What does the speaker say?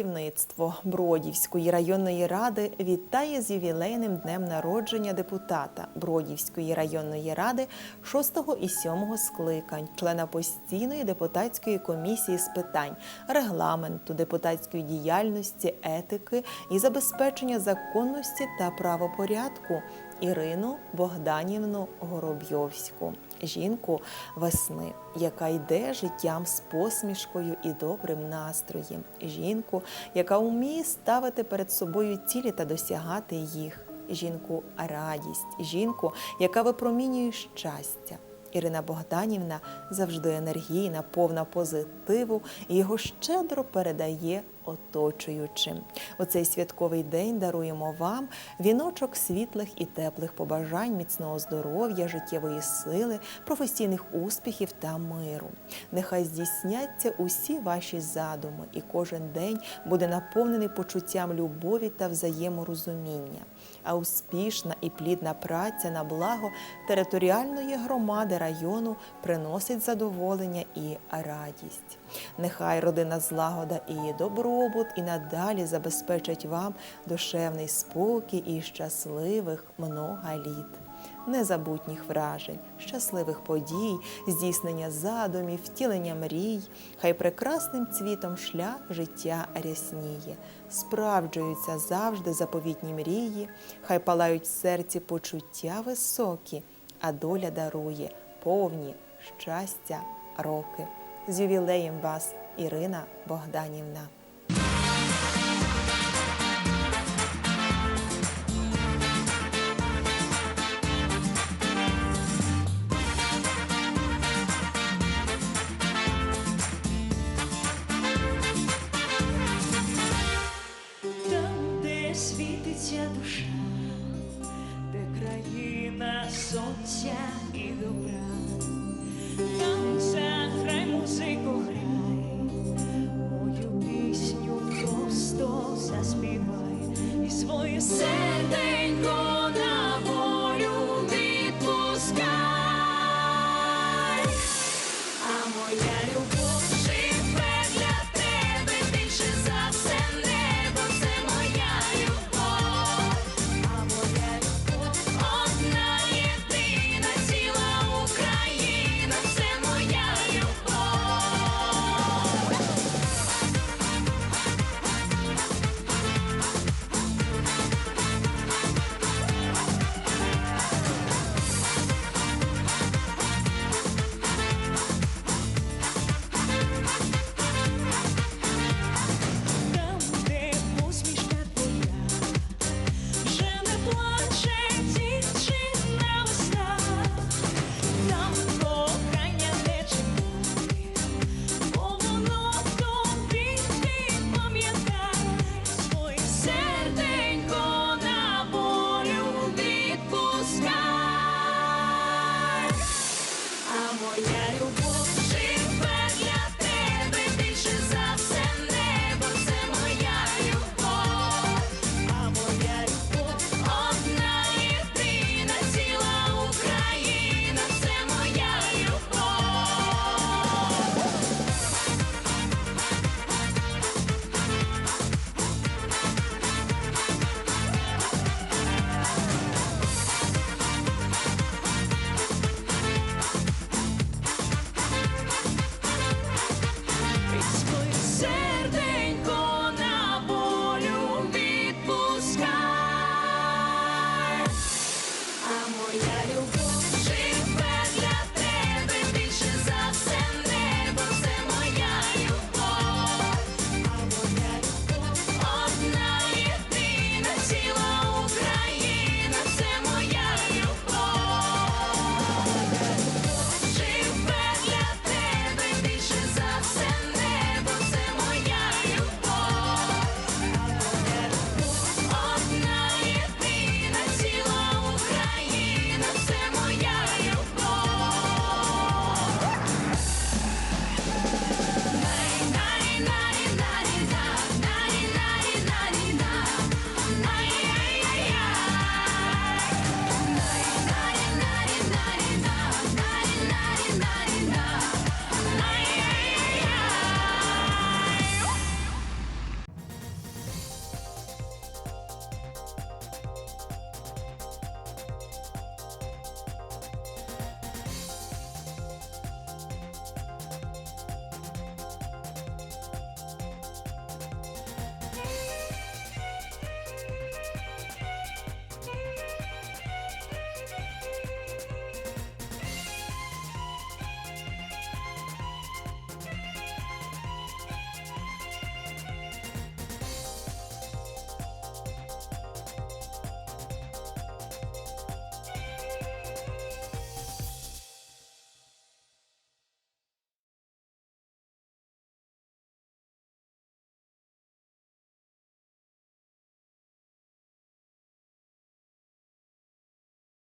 Керівництво Бродівської районної ради вітає з ювілейним днем народження депутата Бродівської районної ради 6 і 7 скликань, члена постійної депутатської комісії з питань регламенту, депутатської діяльності, етики і забезпечення законності та правопорядку Ірину Богданівну Горобйовську, жінку весни, яка йде життям з посмішкою і добрим настроєм, жінку, яка вміє ставити перед собою цілі та досягати їх, жінку радість, жінку, яка випромінює щастя. Ірина Богданівна завжди енергійна, повна позитиву. І його щедро передає оточуючим. У цей святковий день даруємо вам віночок світлих і теплих побажань, міцного здоров'я, життєвої сили, професійних успіхів та миру. Нехай здійсняться усі ваші задуми, і кожен день буде наповнений почуттям любові та взаєморозуміння. А успішна і плідна праця на благо територіальної громади району приносить задоволення і радість. Нехай родина злагода і добробут і надалі забезпечать вам душевний спокій і щасливих много літ. Незабутніх вражень, щасливих подій, здійснення задумів, втілення мрій, хай прекрасним цвітом шлях життя рясніє, справджуються завжди заповітні мрії, хай палають в серці почуття високі, а доля дарує повні щастя роки. З ювілеєм вас, Ірина Богданівна. третя душа, де країна сонця і добра, там грай музику, грай, мою пісню просто заспівай і своє серце.